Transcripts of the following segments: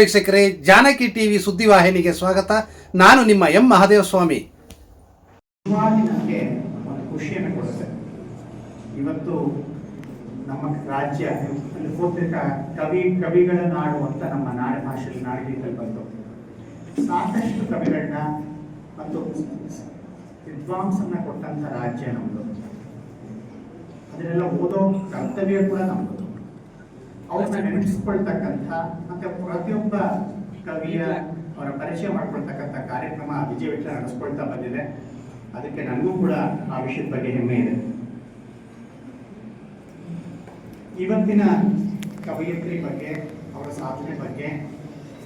ವೀಕ್ಷಕರೇ, ಜಾನಕಿ ಟಿವಿ ಸುದ್ದಿವಾಹಿನಿಗೆ ಸ್ವಾಗತ. ನಾನು ನಿಮ್ಮ ಎಂ ಮಹಾದೇವ ಸ್ವಾಮಿ ಖುಷಿಯನ್ನು ಕೊಡುತ್ತೆ. ಇವತ್ತು ನಮ್ಮ ರಾಜ್ಯ ಕವಿ ಕವಿಗಳ ನಾಡು ಅಂತ ನಮ್ಮ ನಾಡ ಭಾಷೆಯಲ್ಲಿ ನಾಡಗೀತಲ್ಲಿ ಬಂತು. ಸಾಕಷ್ಟು ಕವಿಗಳನ್ನ ಮತ್ತು ವಿದ್ವಾಂಸನ್ನ ಕೊಟ್ಟಂತ ರಾಜ್ಯ ನಮ್ಮದು ಅದನ್ನೆಲ್ಲ ಓದೋ ಕರ್ತವ್ಯ ಕೂಡ ನಮ್ಮದು ಅವ್ರನ್ನ ನೆನೆಸ್ಕೊಳ್ತಕ್ಕಂಥ ಮತ್ತೆ ಪ್ರತಿಯೊಬ್ಬ ಕವಿಯ ಅವರ ಪರಿಚಯ ಮಾಡ್ಕೊಳ್ತಕ್ಕಂಥ ಕಾರ್ಯಕ್ರಮ ವಿಜಯ ವಿಠಲ ನಡೆಸ್ಕೊಳ್ತಾ ಬಂದಿದೆ. ಅದಕ್ಕೆ ನನಗೂ ಕೂಡ ಆ ವಿಷಯದ ಬಗ್ಗೆ ಹೆಮ್ಮೆ ಇದೆ. ಇವತ್ತಿನ ಕವಯಿತ್ರಿ ಬಗ್ಗೆ ಅವರ ಸಾಧನೆ ಬಗ್ಗೆ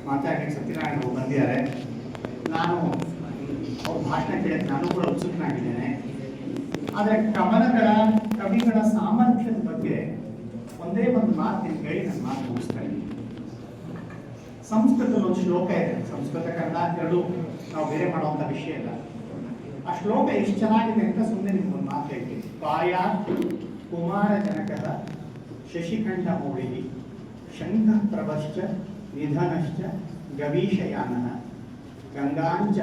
ಮಾತಾಡಲಿಕ್ಕೆ ಸತ್ಯನಾರಾಯಣ ಅವರು ಬಂದಿದ್ದಾರೆ. ನಾನು ಅವ್ರ ಭಾಷಣ ಕೇಳಿದ ನಾನು ಕೂಡ ಉತ್ಸುಕನಾಗಿದ್ದೇನೆ. ಆದರೆ ಕವನಗಳ ಕವಿಗಳ ಸಾಮರ್ಥ್ಯದ ಬಗ್ಗೆ ಒಂದೇ ಒಂದು ಮಾತು ನಿಮ್ಗೆ ಹೇಳಿ ನನ್ನ ಮಾತು ಮುಗಿಸ್ತೇನೆ ಸಂಸ್ಕೃತದಲ್ಲಿ ಒಂದು ಶ್ಲೋಕ ಇದೆ. ಸಂಸ್ಕೃತ, ಕನ್ನಡ ಎರಡು ನಾವು ಬೇರೆ ಮಾಡುವಂಥ ವಿಷಯ ಇಲ್ಲ. ಆ ಶ್ಲೋಕ ಎಷ್ಟು ಚೆನ್ನಾಗಿದೆ ಅಂತ ಸುಮ್ಮನೆ ನಿಮ್ಗೊಂದು ಮಾತು ಹೇಳ್ತೀನಿ. ಪಾಯ ಕುಮಾರ ಜನಕದ ಶಶಿಖಂಡ ಮೌಳಿಗಿ ಶಂಖ ಪ್ರಭಶ್ಚ ನಿಧನಶ್ಚ ಗವೀಶಯಾನ ಗಂಗಾಂಚ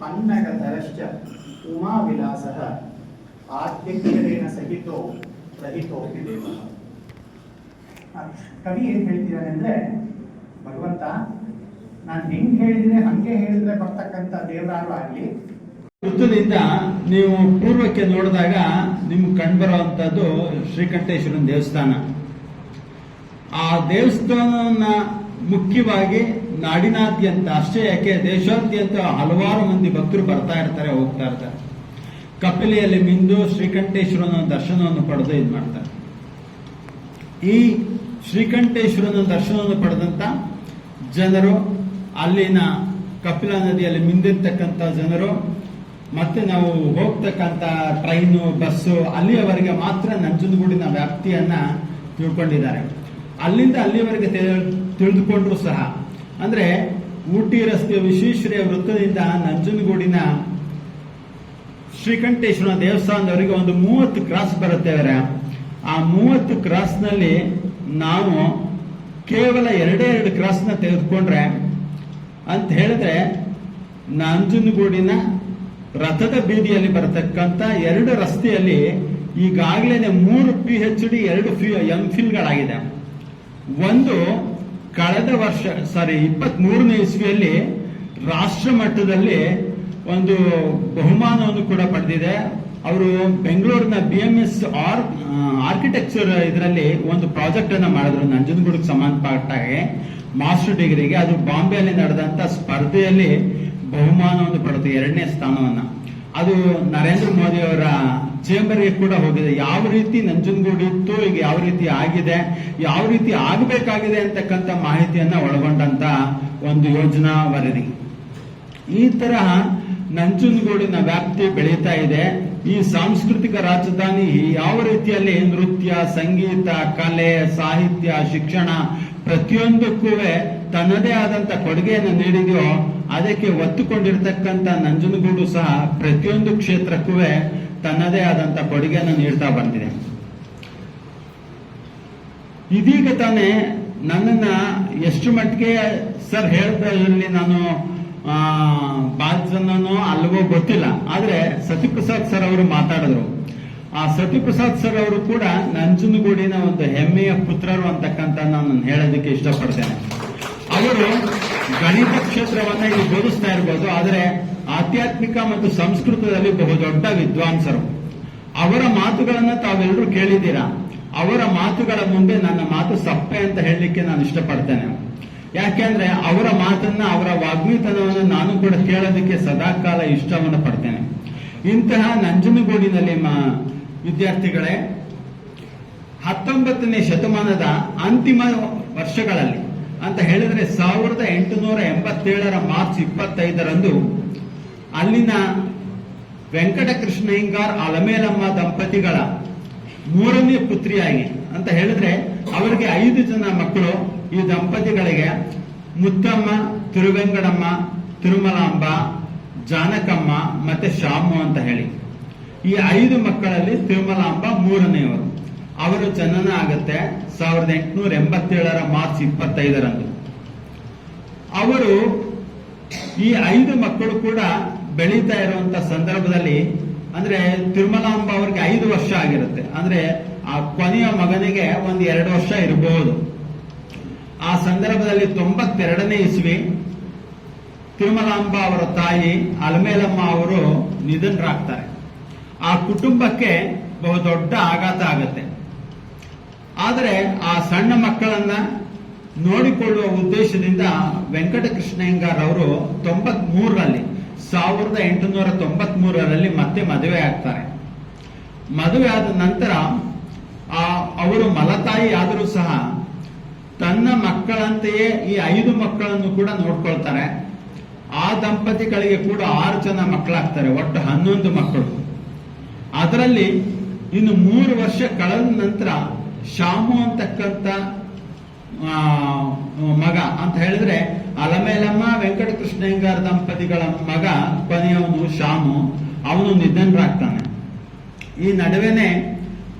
ಪನ್ನಗಧರಶ್ಚ ಉಮಾವಿಲಾಸ ಆದ್ಯಕ್ಷರೇಣ ಸಹಿತೋ ರಹಿತೋಪಿ ದೇವ ಆ ಕವಿ ಏನ್ ಹೇಳ್ತಿದ್ದಾನೆ ಅಂದ್ರೆ ಭಗವಂತ, ನಾನು ಹೆಂಗ್ ಹೇಳಿದ್ರೆ ಹಂಗೆ ಹೇಳಿದ್ರೆ ಬರ್ತಕ್ಕಂತ ದೇವರಾರು ಆಗ್ಲಿ. ವೃತ್ತದಿಂದ ನೀವು ಪೂರ್ವಕ್ಕೆ ನೋಡಿದಾಗ ನಿಮ್ಗೆ ಕಂಡುಬರುವಂಥದ್ದು ಶ್ರೀಕಂಠೇಶ್ವರನ ದೇವಸ್ಥಾನ. ಆ ದೇವಸ್ಥಾನ ಮುಖ್ಯವಾಗಿ ನಾಡಿನಾದ್ಯಂತ, ಅಷ್ಟೇ ಯಾಕೆ, ದೇಶಾದ್ಯಂತ ಹಲವಾರು ಮಂದಿ ಭಕ್ತರು ಬರ್ತಾ ಇರ್ತಾರೆ, ಹೋಗ್ತಾ ಇರ್ತಾರೆ. ಕಪಿಲೆಯಲ್ಲಿ ಮಿಂದು ಶ್ರೀಕಂಠೇಶ್ವರನ ದರ್ಶನವನ್ನು ಪಡೆದು ಇದು ಮಾಡ್ತಾರೆ ಈ ಶ್ರೀಕಂಠೇಶ್ವರನ ದರ್ಶನವನ್ನು ಪಡೆದಂತ ಜನರು, ಅಲ್ಲಿನ ಕಪಿಲಾ ನದಿಯಲ್ಲಿ ಮಿಂದಿರ್ತಕ್ಕಂಥ ಜನರು, ಮತ್ತೆ ನಾವು ಹೋಗ್ತಕ್ಕಂಥ ಟ್ರೈನು, ಬಸ್ಸು, ಅಲ್ಲಿಯವರೆಗೆ ಮಾತ್ರ ನಂಜನಗೂಡಿನ ವ್ಯಾಪ್ತಿಯನ್ನ ತಿಳ್ಕೊಂಡಿದ್ದಾರೆ. ಅಲ್ಲಿಂದ ಅಲ್ಲಿಯವರೆಗೆ ತಿಳ್- ತಿಳಿದುಕೊಂಡ್ರು ಸಹ. ಅಂದ್ರೆ ಊಟಿ ರಸ್ತೆಯ ವಿಶ್ವೇಶ್ವರಯ್ಯ ವೃತ್ತದಿಂದ ನಂಜನಗೂಡಿನ ಶ್ರೀಕಂಠೇಶ್ವರ ದೇವಸ್ಥಾನದವರೆಗೆ ಒಂದು ಮೂವತ್ತು ಕ್ರಾಸ್ ಬರುತ್ತೆ ಅವರ. ಆ ಮೂವತ್ತು ಕ್ರಾಸ್ನಲ್ಲಿ ನಾವು ಕೇವಲ ಎರಡೇ ಎರಡು ಕ್ರಾಸ್ನ ತೆಗೆದುಕೊಂಡ್ರೆ ಅಂತ ಹೇಳಿದ್ರೆ ನಂಜನಗೂಡಿನ ರಥದ ಬೀದಿಯಲ್ಲಿ ಬರತಕ್ಕಂತ ಎರಡು ರಸ್ತೆಯಲ್ಲಿ ಈಗಾಗಲೇ ಮೂರು ಪಿ ಎಚ್ ಡಿ ಎರಡು ಎಂ ಫಿಲ್ಗಳಾಗಿದೆ ಒಂದು ಕಳೆದ ವರ್ಷ ಸಾರಿ ಇಪ್ಪತ್ತ್ ಮೂರನೇ ಇಸ್ವಿಯಲ್ಲಿ ರಾಷ್ಟ್ರ ಮಟ್ಟದಲ್ಲಿ ಒಂದು ಬಹುಮಾನವನ್ನು ಕೂಡ ಪಡೆದಿದೆ. ಅವರು ಬೆಂಗಳೂರಿನ B M S R architecture ಇದರಲ್ಲಿ ಒಂದು ಪ್ರಾಜೆಕ್ಟ್ ಅನ್ನ ಮಾಡಿದ್ರು. ನಂಜನಗೂಡಿಗೆ ಸಂಬಂಧಪಟ್ಟಾಗೆ ಮಾಸ್ಟರ್ ಡಿಗ್ರಿಗೆ ಅದು ಬಾಂಬೆಯಲ್ಲಿ ನಡೆದಂತ ಸ್ಪರ್ಧೆಯಲ್ಲಿ ಬಹುಮಾನವನ್ನು ಪಡೆದು ಎರಡನೇ ಸ್ಥಾನವನ್ನ. ಅದು ನರೇಂದ್ರ ಮೋದಿ ಅವರ ಚೇಂಬರ್ಗೆ ಕೂಡ ಹೋಗಿದೆ. ಯಾವ ರೀತಿ ನಂಜನಗೂಡು ಇತ್ತು, ಈಗ ಯಾವ ರೀತಿ ಆಗಿದೆ, ಯಾವ ರೀತಿ ಆಗಬೇಕಾಗಿದೆ ಅಂತಕ್ಕಂಥ ಮಾಹಿತಿಯನ್ನ ಒಳಗೊಂಡಂತ ಒಂದು ಯೋಜನಾ ವರದಿ. ಈ ತರಹ ನಂಜನಗೂಡಿನ ವ್ಯಾಪ್ತಿ ಬೆಳೀತಾ ಇದೆ. ಈ ಸಾಂಸ್ಕೃತಿಕ ರಾಜಧಾನಿ ಯಾವ ರೀತಿಯಲ್ಲಿ ನೃತ್ಯ, ಸಂಗೀತ, ಕಲೆ, ಸಾಹಿತ್ಯ, ಶಿಕ್ಷಣ ಪ್ರತಿಯೊಂದಕ್ಕೂ ತನ್ನದೇ ಆದಂತ ಕೊಡುಗೆಯನ್ನು ನೀಡಿದೆಯೋ, ಅದಕ್ಕೆ ಒತ್ತುಕೊಂಡಿರ್ತಕ್ಕಂಥ ನಂಜನಗೂಡು ಸಹ ಪ್ರತಿಯೊಂದು ಕ್ಷೇತ್ರಕ್ಕೂ ತನ್ನದೇ ಆದಂತ ಕೊಡುಗೆಯನ್ನು ನೀಡ್ತಾ ಬಂದಿದೆ. ಇದೀಗ ತಾನೇ ನನ್ನನ್ನ ಎಷ್ಟು ಮಟ್ಟಿಗೆ ಸರ್ ಹೇಳ್ತಾ ಇಲ್ಲಿ ನಾನು ಆ, ಬಾಲ್ಜನನೋ ಅಲ್ವೋ ಗೊತ್ತಿಲ್ಲ. ಆದ್ರೆ ಸತ್ಯಪ್ರಸಾದ್ ಸರ್ ಅವರು ಮಾತಾಡಿದ್ರು. ಆ ಸತ್ಯಪ್ರಸಾದ್ ಸರ್ ಅವರು ಕೂಡ ನಂಜನಗೂಡಿನ ಒಂದು ಹೆಮ್ಮೆಯ ಪುತ್ರರು ಅಂತಕ್ಕಂಥ ನಾನು ಹೇಳೋದಕ್ಕೆ ಇಷ್ಟಪಡ್ತೇನೆ. ಅವರು ಗಣಿತ ಕ್ಷೇತ್ರವನ್ನ ಇಲ್ಲಿ ಬೋಧಿಸ್ತಾ ಇರ್ಬೋದು ಆದರೆ ಆಧ್ಯಾತ್ಮಿಕ ಮತ್ತು ಸಂಸ್ಕೃತದಲ್ಲಿ ಬಹುದೊಡ್ಡ ವಿದ್ವಾಂಸರು. ಅವರ ಮಾತುಗಳನ್ನ ತಾವೆಲ್ಲರೂ ಕೇಳಿದ್ದೀರಾ? ಅವರ ಮಾತುಗಳ ಮುಂದೆ ನನ್ನ ಮಾತು ಸಪ್ಪೆ ಅಂತ ಹೇಳಲಿಕ್ಕೆ ನಾನು ಇಷ್ಟಪಡ್ತೇನೆ. ಯಾಕೆಂದ್ರೆ ಅವರ ಮಾತನ್ನ, ಅವರ ವಾಗ್ಮಿತನವನ್ನು ನಾನು ಕೂಡ ಕೇಳೋದಕ್ಕೆ ಸದಾಕಾಲ ಇಷ್ಟವನ್ನು ಪಡ್ತೇನೆ. ಇಂತಹ ನಂಜನಗೂಡಿನಲ್ಲಿ ವಿದ್ಯಾರ್ಥಿಗಳೇ, ಹತ್ತೊಂಬತ್ತನೇ ಶತಮಾನದ ಅಂತಿಮ ವರ್ಷಗಳಲ್ಲಿ ಅಂತ ಹೇಳಿದ್ರೆ ಸಾವಿರದ ಎಂಟುನೂರ ಎಂಬತ್ತೇಳರ ಮಾರ್ಚ್ ಇಪ್ಪತ್ತೈದರಂದು ಅಲ್ಲಿನ ವೆಂಕಟಕೃಷ್ಣ ಹಿಂಗಾರ್ ಅಲಮೇಲಮ್ಮ ದಂಪತಿಗಳ ಮೂರನೇ ಪುತ್ರಿಯಾಗಿ ಅಂತ ಹೇಳಿದ್ರೆ ಅವರಿಗೆ ಐದು ಜನ ಮಕ್ಕಳು ಈ ದಂಪತಿಗಳಿಗೆ ಮುತ್ತಮ್ಮ ತಿರುವೆಂಗಡಮ್ಮ ತಿರುಮಲಾಂಬ, ಜಾನಕಮ್ಮ ಮತ್ತೆ ಶಾಮು ಅಂತ ಹೇಳಿ. ಈ ಐದು ಮಕ್ಕಳಲ್ಲಿ ತಿರುಮಲಾಂಬ ಮೂರನೆಯವರು. ಅವರು ಜನನ ಆಗತ್ತೆ ಸಾವಿರದ ಎಂಟುನೂರ ಎಂಬತ್ತೇಳರ ಮಾರ್ಚ್ ಇಪ್ಪತ್ತೈದರಂದು. ಅವರು ಈ ಐದು ಮಕ್ಕಳು ಕೂಡ ಬೆಳೀತಾ ಇರುವಂತ ಸಂದರ್ಭದಲ್ಲಿ ಅಂದ್ರೆ ತಿರುಮಲಾಂಬ ಅವರಿಗೆ ಐದು ವರ್ಷ ಆಗಿರುತ್ತೆ. ಅಂದ್ರೆ ಆ ಕೊನೆಯ ಮಗನಿಗೆ ಒಂದು ಎರಡು ವರ್ಷ ಇರಬಹುದು ಆ ಸಂದರ್ಭದಲ್ಲಿ ತೊಂಬತ್ತೆರಡನೇ ಇಸ್ವಿ, ತಿರುಮಲಾಂಬ ಅವರ ತಾಯಿ ಅಲಮೇಲಮ್ಮ ಅವರು ನಿಧನರಾಗ್ತಾರೆ. ಆ ಕುಟುಂಬಕ್ಕೆ ಬಹುದೊಡ್ಡ ಆಘಾತ ಆಗುತ್ತೆ. ಆದರೆ ಆ ಸಣ್ಣ ಮಕ್ಕಳನ್ನ ನೋಡಿಕೊಳ್ಳುವ ಉದ್ದೇಶದಿಂದ ವೆಂಕಟಕೃಷ್ಣಯ್ಯಂಗಾರ್ ಅವರು ತೊಂಬತ್ ಮೂರರಲ್ಲಿ ಸಾವಿರದ ಎಂಟುನೂರ ತೊಂಬತ್ ಮೂರರಲ್ಲಿ ಮತ್ತೆ ಮದುವೆ ಆಗ್ತಾರೆ. ಮದುವೆ ಆದ ನಂತರ ಅವರು ಮಲತಾಯಿ ಆದರೂ ಸಹ ತನ್ನ ಮಕ್ಕಳಂತೆಯೇ ಈ ಐದು ಮಕ್ಕಳನ್ನು ಕೂಡ ನೋಡ್ಕೊಳ್ತಾರೆ. ಆ ದಂಪತಿಗಳಿಗೆ ಕೂಡ ಆರು ಜನ ಮಕ್ಕಳಾಗ್ತಾರೆ, ಒಟ್ಟು ಹನ್ನೊಂದು ಮಕ್ಕಳು. ಅದರಲ್ಲಿ ಇನ್ನು ಮೂರು ವರ್ಷ ಕಳೆದ ನಂತರ ಶಾಮು ಅಂತಕ್ಕಂಥ ಮಗ ಅಂತ ಹೇಳಿದ್ರೆ ಅಲಮೇಲಮ್ಮ ವೆಂಕಟಕೃಷ್ಣಯ್ಯಂಗಾರ್ ದಂಪತಿಗಳ ಮಗ ಕೊನೆಯವನು ಶಾಮು. ಅವನು ನಿಧನರಾಗ್ತಾನೆ. ಈ ನಡುವೆನೆ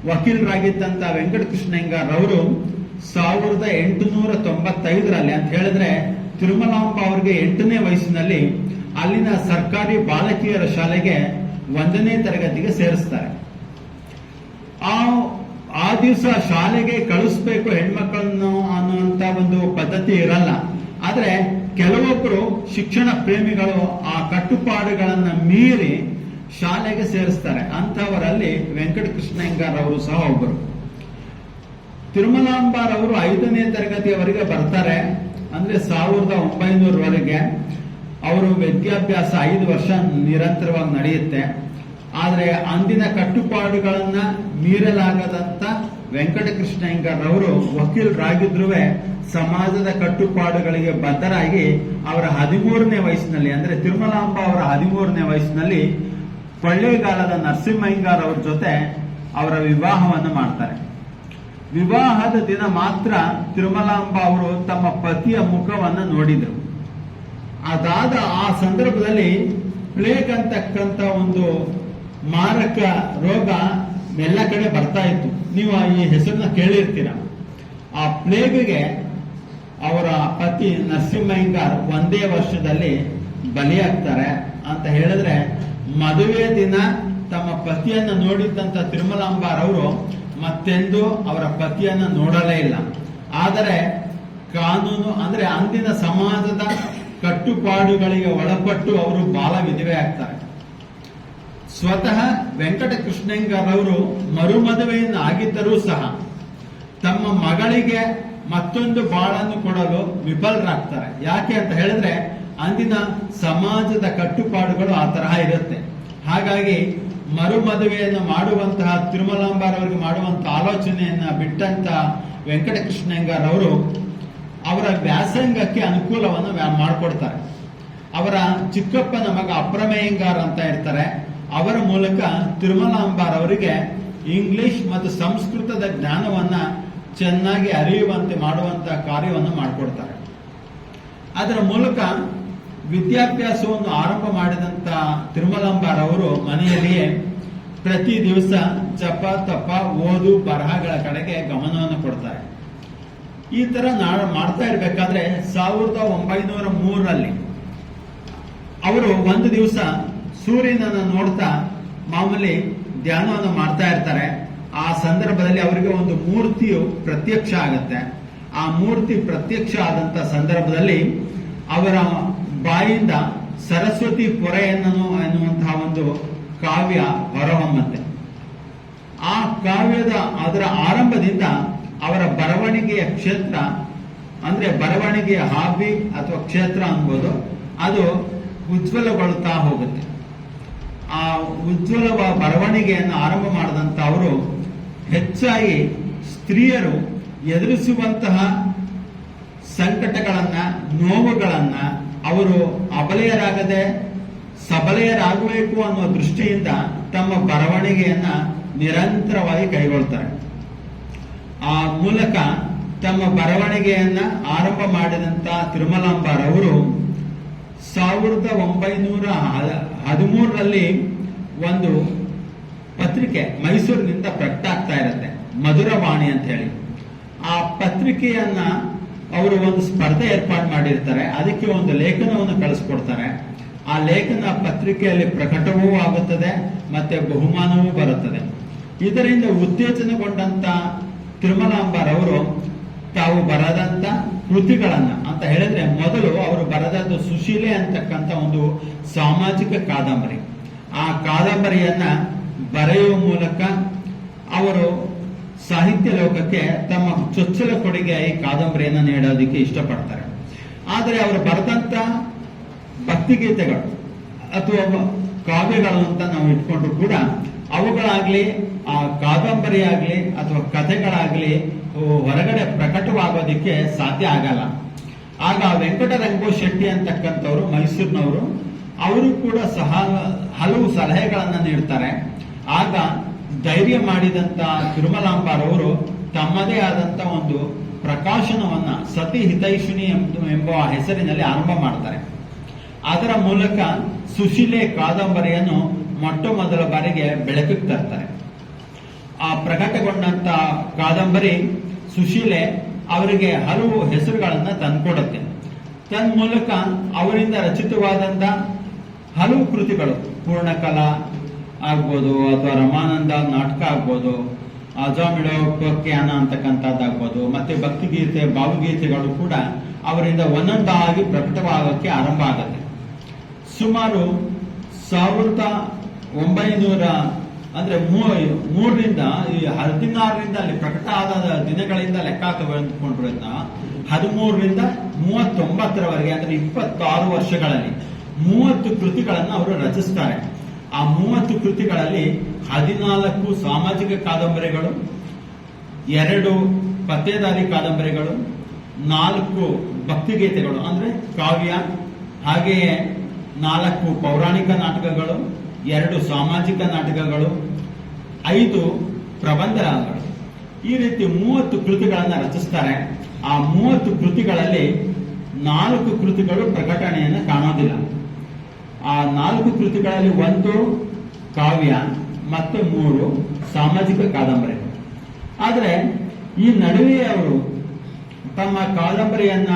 ವಕೀಲರಾಗಿದ್ದಂತ ವೆಂಕಟಕೃಷ್ಣಯ್ಯಂಗಾರ್ ಅವರು ಸಾವಿರದ ಎಂಟುನೂರ ತೊಂಬತ್ತೈದರಲ್ಲಿ ಅಂತ ಹೇಳಿದ್ರೆ ತಿರುಮಲಾಂಬ ಅವರಿಗೆ ಎಂಟನೇ ವಯಸ್ಸಿನಲ್ಲಿ ಅಲ್ಲಿನ ಸರ್ಕಾರಿ ಬಾಲಕಿಯರ ಶಾಲೆಗೆ ಒಂದನೇ ತರಗತಿಗೆ ಸೇರಿಸ್ತಾರೆ. ಆ ಆ ದಿವಸ ಶಾಲೆಗೆ ಕಳಿಸ್ಬೇಕು ಹೆಣ್ಮಕ್ಳನ್ನು ಅನ್ನುವಂತ ಒಂದು ಪದ್ಧತಿ ಇರಲ್ಲ. ಆದ್ರೆ ಕೆಲವೊಬ್ಬರು ಶಿಕ್ಷಣ ಪ್ರೇಮಿಗಳು ಆ ಕಟ್ಟುಪಾಡುಗಳನ್ನ ಮೀರಿ ಶಾಲೆಗೆ ಸೇರಿಸ್ತಾರೆ. ಅಂತವರಲ್ಲಿ ವೆಂಕಟಕೃಷ್ಣಯ್ಯಂಗಾರ್ ಅವರು ಸಹ ಒಬ್ಬರು. ತಿರುಮಲಾಂಬಾರ್ ಅವರು ಐದನೇ ತರಗತಿಯವರೆಗೆ ಬರ್ತಾರೆ. ಅಂದ್ರೆ ಸಾವಿರದ ಒಂಬೈನೂರವರೆಗೆ ಅವರು ವಿದ್ಯಾಭ್ಯಾಸ ಐದು ವರ್ಷ ನಿರಂತರವಾಗಿ ನಡೆಯುತ್ತೆ. ಆದರೆ ಅಂದಿನ ಕಟ್ಟುಪಾಡುಗಳನ್ನ ಮೀರಲಾಗದಂತ ಅವರು ವಕೀಲರಾಗಿದ್ರು ಸಮಾಜದ ಕಟ್ಟುಪಾಡುಗಳಿಗೆ ಬದ್ಧರಾಗಿ ಅವರ ಹದಿಮೂರನೇ ವಯಸ್ಸಿನಲ್ಲಿ, ಅಂದ್ರೆ ತಿರುಮಲಾಂಬ ಅವರ ಹದಿಮೂರನೇ ವಯಸ್ಸಿನಲ್ಲಿ ಕೊಳ್ಳೇಗಾಲದ ನರಸಿಂಹಯ್ಯಂಗಾರ್ ಅವ್ರ ಜೊತೆ ಅವರ ವಿವಾಹವನ್ನು ಮಾಡ್ತಾರೆ. ವಿವಾಹದ ದಿನ ಮಾತ್ರ ತಿರುಮಲಾಂಬ ಅವರು ತಮ್ಮ ಪತಿಯ ಮುಖವನ್ನು ನೋಡಿದರು. ಅದಾದ ಆ ಸಂದರ್ಭದಲ್ಲಿ ಪ್ಲೇಗ್ ಅಂತಕ್ಕಂಥ ಒಂದು ಮಾರಕ ರೋಗ ಎಲ್ಲ ಕಡೆ ಬರ್ತಾ ಇತ್ತು. ನೀವು ಈ ಹೆಸರನ್ನ ಕೇಳಿರ್ತೀರ. ಆ ಪ್ಲೇಗ್ಗೆ ಅವರ ಪತಿ ನರಸಿಂಹಯ್ಯಂಗಾರ್ ಒಂದೇ ವರ್ಷದಲ್ಲಿ ಬಲಿಯಾಗ್ತಾರೆ ಅಂತ ಹೇಳಿದ್ರೆ ಮದುವೆ ದಿನ ತಮ್ಮ ಪತಿಯನ್ನ ನೋಡಿದ್ದಂತ ತಿರುಮಲಾಂಬಾರ್ ಅವರು ಮತ್ತೆಂದು ಅವರ ಪತಿಯನ್ನ ನೋಡಲೇ ಇಲ್ಲ. ಆದರೆ ಕಾನೂನು, ಅಂದ್ರೆ ಅಂದಿನ ಸಮಾಜದ ಕಟ್ಟುಪಾಡುಗಳಿಗೆ ಒಳಪಟ್ಟು ಅವರು ಬಾಲ ವಿಧವೆ ಆಗ್ತಾರೆ. ಸ್ವತಃ ವೆಂಕಟಕೃಷ್ಣಂಗರವರು ಮರುಮದುವೆಯನ್ನು ಆಗಿದ್ದರೂ ಸಹ ತಮ್ಮ ಮಗಳಿಗೆ ಮತ್ತೊಂದು ಬಾಳನ್ನು ಕೊಡಲು ವಿಫಲರಾಗ್ತಾರೆ. ಯಾಕೆ ಅಂತ ಹೇಳಿದ್ರೆ, ಅಂದಿನ ಸಮಾಜದ ಕಟ್ಟುಪಾಡುಗಳು ಆ ತರಹ ಇರುತ್ತೆ. ಹಾಗಾಗಿ ಮರುಮದುವೆಯನ್ನು ಮಾಡುವಂತಹ ತಿರುಮಲಾಂಬಾರ್ ಅವರಿಗೆ ಮಾಡುವಂತಹ ಆಲೋಚನೆಯನ್ನ ಬಿಟ್ಟಂತ ವೆಂಕಟಕೃಷ್ಣಯ್ಯಂಗಾರ್ ಅವರು ಅವರ ವ್ಯಾಸಂಗಕ್ಕೆ ಅನುಕೂಲವನ್ನು ಮಾಡಿಕೊಡ್ತಾರೆ. ಅವರ ಚಿಕ್ಕಪ್ಪನ ಮಗ ಅಪ್ರಮೇಯಂಗಾರ್ ಅಂತ ಇರ್ತಾರೆ. ಅವರ ಮೂಲಕ ತಿರುಮಲಾಂಬಾರ್ ಅವರಿಗೆ ಇಂಗ್ಲಿಷ್ ಮತ್ತು ಸಂಸ್ಕೃತದ ಜ್ಞಾನವನ್ನ ಚೆನ್ನಾಗಿ ಅರಿಯುವಂತೆ ಮಾಡುವಂತಹ ಕಾರ್ಯವನ್ನು ಮಾಡಿಕೊಡ್ತಾರೆ. ಅದರ ಮೂಲಕ ವಿದ್ಯಾಭ್ಯಾಸವನ್ನು ಆರಂಭ ಮಾಡಿದಂತ ತಿರುಮಲಂಬಾರ್ ಅವರು ಮನೆಯಲ್ಲಿಯೇ ಪ್ರತಿ ದಿವಸ ಜಪ ತಪ್ಪ ಓದು, ಬರಹಗಳ ಕಡೆಗೆ ಗಮನವನ್ನು ಕೊಡ್ತಾರೆ. ಈ ತರ ಮಾಡ್ತಾ ಇರಬೇಕಾದ್ರೆ ಸಾವಿರದ ಒಂಬೈನೂರ ಮೂರರಲ್ಲಿ ಅವರು ಒಂದು ದಿವಸ ಸೂರ್ಯನನ್ನು ನೋಡ್ತಾ ಮಾಮೂಲಿ ಧ್ಯಾನವನ್ನು ಮಾಡ್ತಾ ಇರ್ತಾರೆ. ಆ ಸಂದರ್ಭದಲ್ಲಿ ಅವರಿಗೆ ಒಂದು ಮೂರ್ತಿಯು ಪ್ರತ್ಯಕ್ಷ ಆಗುತ್ತೆ. ಆ ಮೂರ್ತಿ ಪ್ರತ್ಯಕ್ಷ ಆದಂತ ಸಂದರ್ಭದಲ್ಲಿ ಅವರ ಬಾಯಿಂದ ಸರಸ್ವತಿ ಪೊರೆಯನ್ನು ಎನ್ನುವಂತಹ ಒಂದು ಕಾವ್ಯ ಹೊರಹೊಮ್ಮತ್ತೆ. ಆ ಕಾವ್ಯದ ಅದರ ಆರಂಭದಿಂದ ಅವರ ಬರವಣಿಗೆಯ ಕ್ಷೇತ್ರ, ಅಂದ್ರೆ ಬರವಣಿಗೆಯ ಹಾಬಿ ಅಥವಾ ಕ್ಷೇತ್ರ ಅನ್ಬೋದು, ಅದು ಉಜ್ವಲಗೊಳ್ತಾ ಹೋಗುತ್ತೆ. ಆ ಉಜ್ವಲವ ಬರವಣಿಗೆಯನ್ನು ಆರಂಭ ಮಾಡಿದಂತ ಅವರು ಹೆಚ್ಚಾಗಿ ಸ್ತ್ರೀಯರು ಎದುರಿಸುವಂತಹ ಸಂಕಟಗಳನ್ನ, ನೋವುಗಳನ್ನ ಅವರು ಅಬಲೆಯರಾಗದೆ ಸಬಲೆಯರಾಗಬೇಕು ಅನ್ನುವ ದೃಷ್ಟಿಯಿಂದ ತಮ್ಮ ಬರವಣಿಗೆಯನ್ನ ನಿರಂತರವಾಗಿ ಕೈಗೊಳ್ತಾರೆ. ಆ ಮೂಲಕ ತಮ್ಮ ಬರವಣಿಗೆಯನ್ನ ಆರಂಭ ಮಾಡಿದಂತ ತಿರುಮಲಾಂಬಾರ್ ಅವರು ಸಾವಿರದ ಒಂಬೈನೂರ ಹದಿಮೂರರಲ್ಲಿ ಒಂದು ಪತ್ರಿಕೆ ಮೈಸೂರಿನಿಂದ ಪ್ರಕಟ ಆಗ್ತಾ ಇರುತ್ತೆ, ಮಧುರವಾಣಿ ಅಂತ ಹೇಳಿ. ಆ ಪತ್ರಿಕೆಯನ್ನ ಅವರು ಒಂದು ಸ್ಪರ್ಧೆ ಏರ್ಪಾಡು ಮಾಡಿರ್ತಾರೆ. ಅದಕ್ಕೆ ಒಂದು ಲೇಖನವನ್ನು ಕಳಿಸ್ಕೊಡ್ತಾರೆ. ಆ ಲೇಖನ ಪತ್ರಿಕೆಯಲ್ಲಿ ಪ್ರಕಟವೂ ಆಗುತ್ತದೆ, ಮತ್ತೆ ಬಹುಮಾನವೂ ಬರುತ್ತದೆ. ಇದರಿಂದ ಉತ್ತೇಜನಗೊಂಡಂತ ಅವರು ತಾವು ಬರದಂತ ಕೃತಿಗಳನ್ನ, ಅಂತ ಹೇಳಿದ್ರೆ ಮೊದಲು ಅವರು ಬರದಂತ ಸುಶೀಲೆ ಅಂತಕ್ಕಂಥ ಒಂದು ಸಾಮಾಜಿಕ ಕಾದಂಬರಿ. ಆ ಕಾದಂಬರಿಯನ್ನ ಬರೆಯುವ ಮೂಲಕ ಅವರು ಸಾಹಿತ್ಯ ಲೋಕಕ್ಕೆ ತಮ್ಮ ಚೊಚ್ಚಲ ಕೊಡುಗೆ ಈ ಕಾದಂಬರಿಯನ್ನು ನೀಡೋದಕ್ಕೆ ಇಷ್ಟಪಡ್ತಾರೆ. ಆದರೆ ಅವರು ಬರೆದಂತ ಭಕ್ತಿಗೀತೆಗಳು ಅಥವಾ ಕಾವ್ಯಗಳು ಅಂತ ನಾವು ಇಟ್ಕೊಂಡ್ರು ಕೂಡ ಅವುಗಳಾಗ್ಲಿ, ಆ ಕಾದಂಬರಿ ಆಗ್ಲಿ ಅಥವಾ ಕಥೆಗಳಾಗ್ಲಿ ಹೊರಗಡೆ ಪ್ರಕಟವಾಗೋದಿಕ್ಕೆ ಸಾಧ್ಯ ಆಗಲ್ಲ. ಆಗ ವೆಂಕಟರಂಗೋ ಶೆಟ್ಟಿ ಅಂತಕ್ಕಂಥವ್ರು, ಮೈಸೂರಿನವರು, ಅವರು ಕೂಡ ಸಹ ಹಲವು ಸಲಹೆಗಳನ್ನು ನೀಡ್ತಾರೆ. ಆಗ ಧೈರ್ಯ ಮಾಡಿದಂತ ತಿರುಮಲಾಂಬಾರವರು ತಮ್ಮದೇ ಆದಂತ ಒಂದು ಪ್ರಕಾಶನವನ್ನ ಸತಿ ಹಿತೈಷಿಣಿ ಎಂಬ- ಹೆಸರಿನಲ್ಲಿ ಆರಂಭ ಮಾಡ್ತಾರೆ. ಅದರ ಮೂಲಕ ಸುಶೀಲೆ ಕಾದಂಬರಿಯನ್ನು ಮೊಟ್ಟ ಮೊದಲ ಬಾರಿಗೆ ಬೆಳಕಿಗೆ ತರ್ತಾರೆ. ಆ ಪ್ರಕಟಗೊಂಡಂತ ಕಾದಂಬರಿ ಸುಶೀಲೆ ಅವರಿಗೆ ಹಲವು ಹೆಸರುಗಳನ್ನ ತಂದುಕೊಡುತ್ತೆ. ತನ್ ಮೂಲಕ ಅವರಿಂದ ರಚಿತವಾದಂತ ಹಲವು ಕೃತಿಗಳು, ಪೂರ್ಣಕಲಾ ಆಗ್ಬೋದು ಅಥವಾ ರಮಾನಂದ ನಾಟಕ ಆಗ್ಬೋದು ಅಜಾಮಿಡೋಕ್ಯಾನ ಅಂತಕ್ಕಂಥದ್ದಾಗ್ಬೋದು, ಮತ್ತೆ ಭಕ್ತಿಗೀತೆ, ಭಾವಗೀತೆಗಳು ಕೂಡ ಅವರಿಂದ ಒಂದೊಂದಾಗಿ ಪ್ರಕಟವಾಗಕ್ಕೆ ಆರಂಭ ಆಗುತ್ತೆ. ಸುಮಾರು ಸಾವಿರದ ಒಂಬೈನೂರ ಅಂದ್ರೆ ಮೂರರಿಂದ, ಈ ಹದಿನಾರರಿಂದ ಅಲ್ಲಿ ಪ್ರಕಟ ಆದ ದಿನಗಳಿಂದ ಲೆಕ್ಕ ತಗೊಂಡ್ರೆ ಹದಿಮೂರರಿಂದ ಮೂವತ್ತೊಂಬತ್ತರವರೆಗೆ, ಅಂದ್ರೆ ಇಪ್ಪತ್ತಾರು ವರ್ಷಗಳಲ್ಲಿ ಮೂವತ್ತು ಕೃತಿಗಳನ್ನು ಅವರು ರಚಿಸ್ತಾರೆ. ಆ ಮೂವತ್ತು ಕೃತಿಗಳಲ್ಲಿ ಹದಿನಾಲ್ಕು ಸಾಮಾಜಿಕ ಕಾದಂಬರಿಗಳು, ಎರಡು ಪತ್ತೇದಾರಿ ಕಾದಂಬರಿಗಳು, ನಾಲ್ಕು ಭಕ್ತಿಗೀತೆಗಳು, ಅಂದ್ರೆ ಕಾವ್ಯ, ಹಾಗೆಯೇ ನಾಲ್ಕು ಪೌರಾಣಿಕ ನಾಟಕಗಳು, ಎರಡು ಸಾಮಾಜಿಕ ನಾಟಕಗಳು, ಐದು ಪ್ರಬಂಧಗಳು ಈ ರೀತಿ ಮೂವತ್ತು ಕೃತಿಗಳನ್ನು ರಚಿಸ್ತಾರೆ. ಆ ಮೂವತ್ತು ಕೃತಿಗಳಲ್ಲಿ ನಾಲ್ಕು ಕೃತಿಗಳು ಪ್ರಕಟಣೆಯನ್ನು ಕಾಣೋದಿಲ್ಲ. ಆ ನಾಲ್ಕು ಕೃತಿಗಳಲ್ಲಿ ಒಂದು ಕಾವ್ಯ, ಮತ್ತೆ ಮೂರು ಸಾಮಾಜಿಕ ಕಾದಂಬರಿ. ಆದರೆ ಈ ನಡುವೆ ಅವರು ತಮ್ಮ ಕಾದಂಬರಿಯನ್ನ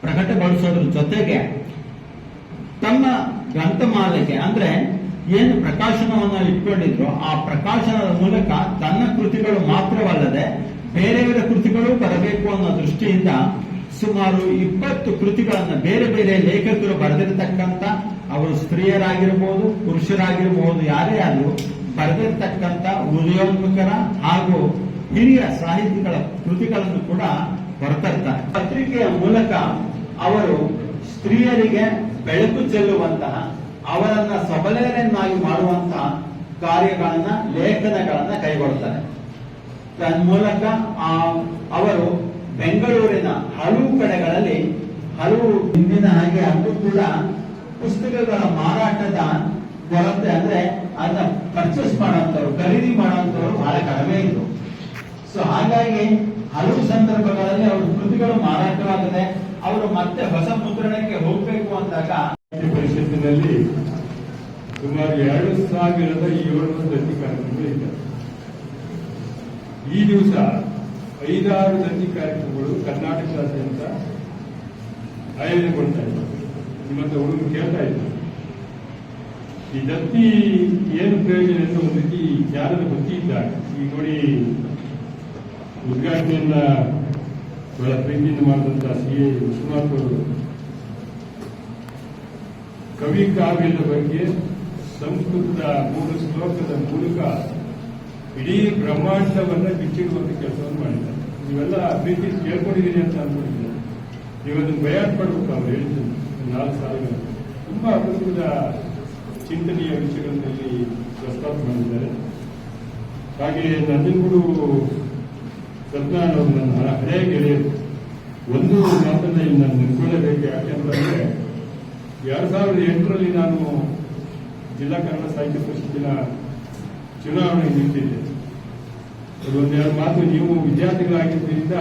ಪ್ರಕಟಗೊಳಿಸೋದ್ರ ಜೊತೆಗೆ ತಮ್ಮ ಗ್ರಂಥಮಾಲೆಗೆ, ಅಂದ್ರೆ ಏನು ಪ್ರಕಾಶನವನ್ನು ಇಟ್ಕೊಂಡಿದ್ರು ಆ ಪ್ರಕಾಶನದ ಮೂಲಕ ತನ್ನ ಕೃತಿಗಳು ಮಾತ್ರವಲ್ಲದೆ ಬೇರೆಯವರ ಕೃತಿಗಳು ಬರಬೇಕು ಅನ್ನೋ ದೃಷ್ಟಿಯಿಂದ ಸುಮಾರು ಇಪ್ಪತ್ತು ಕೃತಿಗಳನ್ನ ಬೇರೆ ಬೇರೆ ಲೇಖಕರು ಬರೆದಿರತಕ್ಕಂತ ಅವರು ಸ್ತ್ರೀಯರಾಗಿರ್ಬೋದು, ಪುರುಷರಾಗಿರ್ಬೋದು, ಯಾರೇ ಆದರೂ ಬರೆದಿರ್ತಕ್ಕಂಥ ಉದಯೋನ್ಮುಖರ ಹಾಗೂ ಹಿರಿಯ ಸಾಹಿತಿಗಳ ಕೃತಿಗಳನ್ನು ಕೂಡ ಹೊರತರ್ತಾರೆ ಪತ್ರಿಕೆಯ ಮೂಲಕ ಅವರು ಸ್ತ್ರೀಯರಿಗೆ ಬೆಳಕು ಚೆಲ್ಲುವಂತಹ, ಅವರನ್ನ ಸಬಲೆಯರನ್ನಾಗಿ ಮಾಡುವಂತಹ ಕಾರ್ಯಗಳನ್ನ, ಲೇಖನಗಳನ್ನ ಕೈಗೊಳ್ತಾರೆ. ತನ್ಮೂಲಕ ಅವರು ಬೆಂಗಳೂರಿನ ಹಲವು ಕಡೆಗಳಲ್ಲಿ, ಹಲವು ಹಿಂದಿನ ಹಾಗೆ ಅಂದು ಕೂಡ ಪುಸ್ತಕಗಳ ಮಾರಾಟದ ಕೊರತೆ ಅಂದ್ರೆ ಅದನ್ನ ಪರ್ಚೇಸ್ ಮಾಡುವಂತವ್ರು ಖರೀದಿ ಮಾಡುವಂತವ್ರು ಬಹಳ ಕಡಿಮೆ ಇದ್ರು. ಸೊ ಹಾಗಾಗಿ ಹಲವು ಸಂದರ್ಭಗಳಲ್ಲಿ ಅವ್ರ ಕೃತಿಗಳು ಮಾರಾಟವಾಗದೆ ಅವರು ಮತ್ತೆ ಹೊಸ ಮುದ್ರಣಕ್ಕೆ ಹೋಗ್ಬೇಕು ಅಂದಾಗ ಪರಿಷತ್ತಿನಲ್ಲಿ ಸುಮಾರು ಎರಡು ಸಾವಿರದ ಏಳು ದತ್ತಿ ಕಾರ್ಯಕ್ರಮಗಳು ಇದ್ದಾರೆ ಈ ದಿವಸ ಐದಾರು ದತ್ತಿ ಕಾರ್ಯಕ್ರಮಗಳು ಕರ್ನಾಟಕದಾದ್ಯಂತ ಆಯೋಜನೆಗೊಳ್ತಾ ಇದ್ದಾರೆ ನಿಮ್ಮಂತ ಹುಡುಗರು ಕೇಳ್ತಾ ಇದ್ದ ಈ ದತ್ತಿ ಏನು ಪ್ರಯೋಜನ ಅಂತ ಒಂದು ರೀತಿ ಬುದ್ಧಿ ಇದ್ದಾಗ ಈಗ ನೋಡಿ ಉದ್ಘಾಟನೆಯನ್ನ ಬಹಳ ಪ್ರೀತಿಯಿಂದ ಮಾಡಿದಂತ ಸಿ ಎ ವಿಶ್ವನಾಥ್ ಅವರು. ಕವಿ ಕಾವ್ಯದ ಬಗ್ಗೆ ಸಂಸ್ಕೃತದ ಮೂರು ಶ್ಲೋಕದ ಮೂಲಕ ಇಡೀ ಬ್ರಹ್ಮಾಂಡವನ್ನ ಬಿಚ್ಚಿಡುವಂತ ಕೆಲಸವನ್ನು ಮಾಡಿದ್ದಾರೆ. ನೀವೆಲ್ಲ ಪ್ರೀತಿ ಕೇಳ್ಕೊಂಡಿದ್ದೀರಿ ಅಂತ ಅನ್ಕೊಂಡಿದ್ದೀನಿ. ನೀವದನ್ನು ಭಯ ಪಡ್ಬೇಕು ಅವ್ರು ಹೇಳಿದ್ರು ನಾಲ್ಕು ಸಾಲುಗಳು. ತುಂಬ ಅದ್ಭುತ ಚಿಂತನೆಯ ವಿಷಯಗಳಲ್ಲಿ ಪ್ರಸ್ತಾಪ ಮಾಡಿದ್ದಾರೆ. ಹಾಗೆ ನಂಜನಗೂಡು ಅವರು ನನ್ನ ಹಳೆಯ ಗೆಳೆಯರು ಒಂದು ಮಾತನ್ನ ಇಲ್ಲಿ ನಾನು ನಿಂತ್ಕೊಳ್ಳೇಬೇಕು. ಯಾಕೆಂತಂದ್ರೆ ಎರಡ್ ಸಾವಿರದ ಎಂಟರಲ್ಲಿ ನಾನು ಜಿಲ್ಲಾ ಕನ್ನಡ ಸಾಹಿತ್ಯ ಪರಿಷತ್ತಿನ ಚುನಾವಣೆ ನಿಂತಿದ್ದೆ. ಒಂದೆರಡು ಮಾತು. ನೀವು ವಿದ್ಯಾರ್ಥಿಗಳಾಗಿದ್ದರಿಂದ